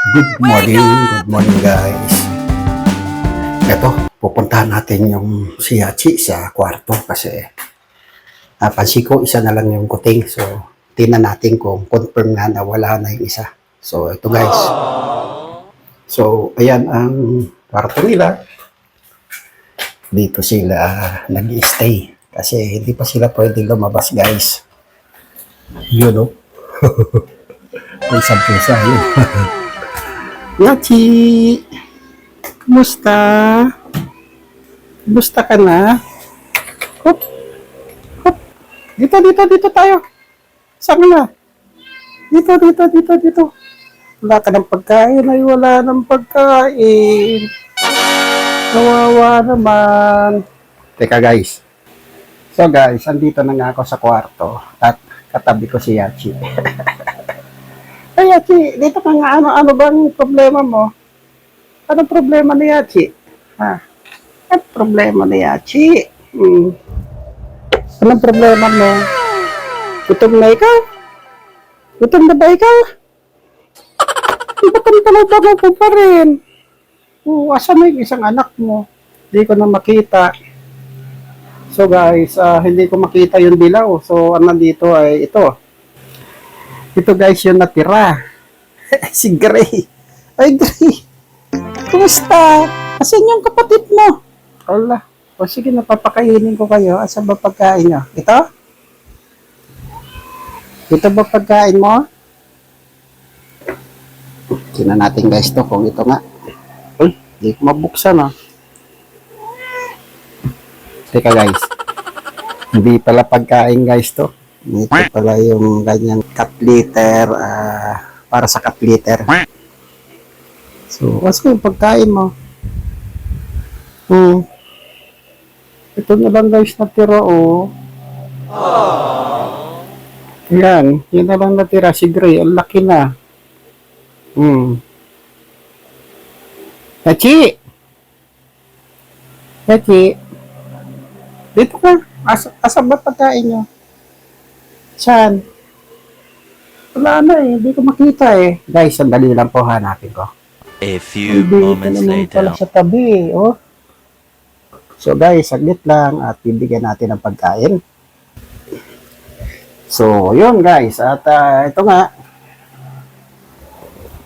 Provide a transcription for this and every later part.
Good morning, good morning guys. Ito, pupuntahan natin yung si Hachi sa kwarto kasi napansin ko isa na lang yung kuting. So, tingnan natin kung confirm nga na wala na yung isa. So, ito guys. So, ayan ang kwarto nila. Dito sila nag-stay kasi hindi pa sila pwede lumabas guys. Yun o. May isang pusa yun. Yachi! Kumusta? Kumusta ka na? Hop! Hop! Dito, dito, dito tayo. Saan na? Dito, dito, dito, dito. Wala ka ng pagkain ay wala ng pagkain. Kawawa naman. Teka guys. So guys, andito na nga ako sa kwarto at katabi ko si Yachi. Ay, Yachi, dito ka nga. Ano, ano bang problema mo? Ano problema ni Yachi? Ha? Ano problema ni Yachi? Hmm. Anong problema mo? Gutom na ikaw? Gutom na ba ikaw? Ba't ang talaga ko pa rin? Oh, asan na yung isang anak mo? Hindi ko na makita. So guys, ah, hindi ko makita yung dilaw. So ano dito ay ito. Ito guys yung natira. si Gray. Ay Gray. Kumusta? Asan yung kapatid mo? Ala. O sige, napapakainin ko kayo. Asan ba pagkain nyo? Ito? Ito ba pagkain mo? Tingnan natin guys to kung ito nga. Uy, hindi ko mabuksan ah. Teka guys. Hindi pala pagkain guys to. Ito pala yung ganyang cut liter ah, para sa cut liter. So, kasi yung pagkain mo. Hmm. Ito na lang guys natira oh. Yan, yun na lang natira si Gray. Ang laki na. Hmm. Hachi! Hachi! Dito ka. Asa, asa ba pagkain nyo? Saan? Wala na eh. Hindi ko makita eh. Guys, sandali lang po hanapin ko. A few Hindi moments naman pala later. sa tabi eh. Oh. So guys, saglit lang at bibigyan natin ng pagkain. So, yun guys. At ah, ito nga.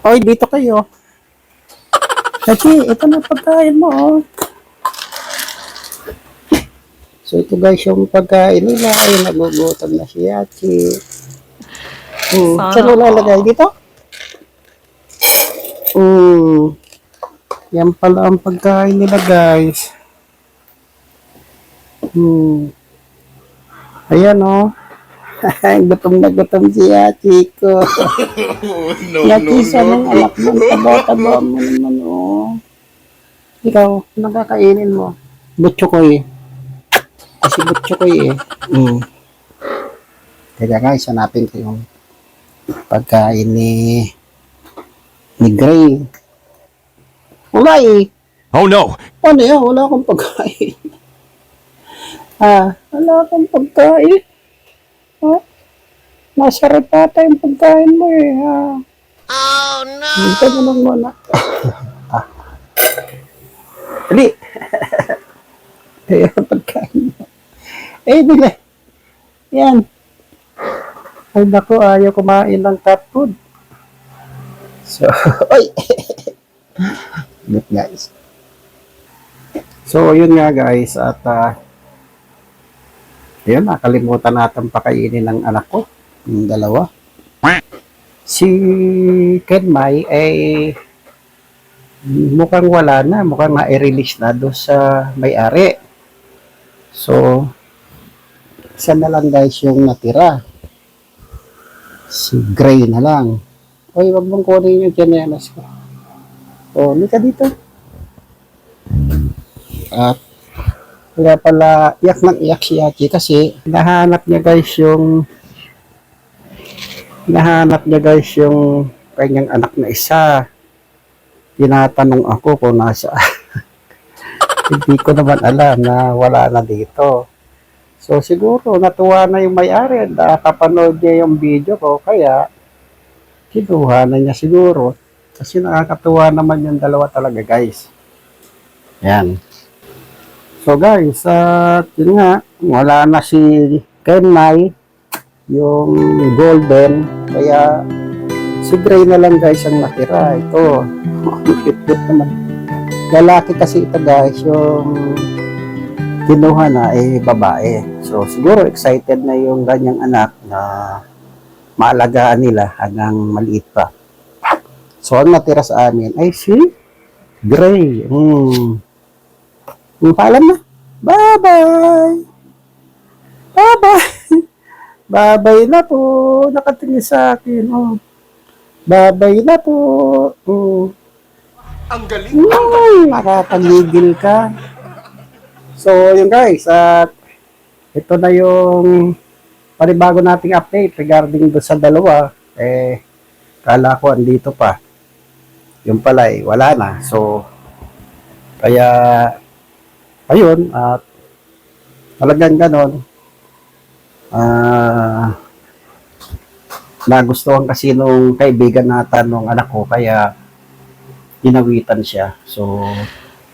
Oy, dito kayo. Hachi, ito na pagkain mo. Oh. So ito guys yung pagkain nila. Ay, nagugutom na si Hachi. Hmm. Sana Saan mo lalagay dito? Hmm. Yan pala ang pagkain nila guys. Hmm. Ayan oh. gutom na gutom si Hachi ko. no, Hachi, no, no, anak mo? Taba-taba mo naman oh. Ikaw, nakakainin mo. Butcho ko eh. Kasi butcho ko eh. Hmm. Teka guys, hanapin ko yung pagkain ni ni Gray. Wala eh. Oh no! Ano yan? Wala akong pagkain. ah, wala akong pagkain. Ha? Nasa rep ata yung pagkain mo eh. Ha? Oh no! Dito na lang muna. ah. Dali. Ayan ang pagkain mo. Eh, dili. Yan. Ay, naku, ayaw kumain ng cat food. So, oy! Good guys. So, yun nga guys, at uh, yun, nakalimutan natin pakainin ng anak ko, yung dalawa. Si Kenmay ay mukhang wala na, mukhang na-release na doon sa may-ari. So, isa na lang guys yung natira. Si Gray na lang. Uy, wag mong kunin yung chanelas ko. O, oh, ka dito. At, kaya pala, iyak ng iyak si Yachi kasi nahanap niya guys yung nahanap niya guys yung kanyang anak na isa. Tinatanong ako kung nasa hindi ko naman alam na wala na dito. So siguro natuwa na yung may-ari at nakapanood niya yung video ko kaya kinuha na niya siguro. Kasi nakakatuwa naman yung dalawa talaga, guys. Yan. So, guys, at yun nga, wala na si Kenmay, yung golden. Kaya, si Gray na lang, guys, ang natira. Ito, cute naman. Lalaki kasi ito, guys, yung kinuha na, eh, babae. So, siguro excited na yung ganyang anak na maalagaan nila hanggang maliit pa. So, ang natira sa amin ay si Gray. Mm. Yung paalam na. Bye-bye! Bye-bye! Bye-bye na po. Nakatingin sa akin. Oh. Bye-bye na po. Mm. Ang galing. Mm, nakapagigil ka. So, yun guys, at ito na yung panibago nating update regarding do sa dalawa. Eh, kala ko andito pa. Yung pala eh, wala na. So, kaya, ayun, at talagang ganon. Ah, nagustuhan kasi nung kaibigan natin nung anak ko, kaya ginawitan siya. So,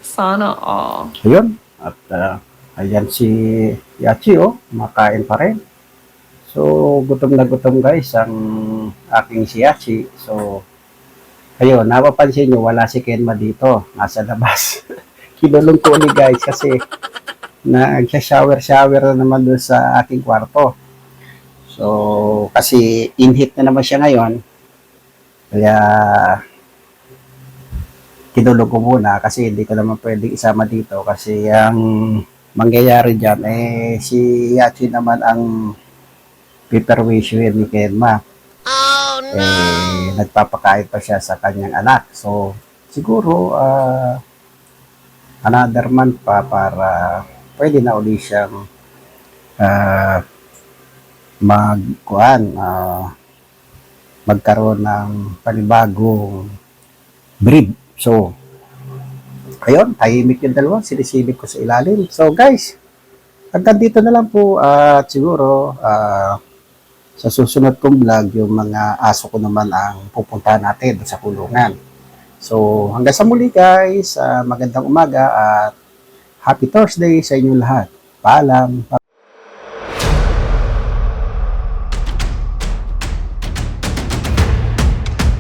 Sana all. Ayun. At ah, ayan si Yachi, oh. Makain pa rin. So, gutom na gutom guys ang aking si Yachi. So, ayun, napapansin nyo, wala si Kenma dito. Nasa labas. Kinulong ko ulit guys kasi nagsha-shower-shower na naman doon sa aking kwarto. So, kasi in-heat na naman siya ngayon. Kaya, kinulog ko muna kasi hindi ko naman pwedeng isama dito kasi ang mangyayari dyan eh si Yachi naman ang piperwisyo ni Kenma. Oh no! Eh, nagpapakain pa siya sa kanyang anak. So, siguro ah another month pa para pwede na uli siyang ah magkuhan ah magkaroon ng panibagong breed. So, ayun, tahimik yung dalawa, sinisilip ko sa ilalim. So, guys, hanggang dito na lang po at siguro ah, sa susunod kong vlog, yung mga aso ko naman ang pupuntahan natin sa kulungan. So, hanggang sa muli guys, ah, magandang umaga at happy Thursday sa inyo lahat. Paalam.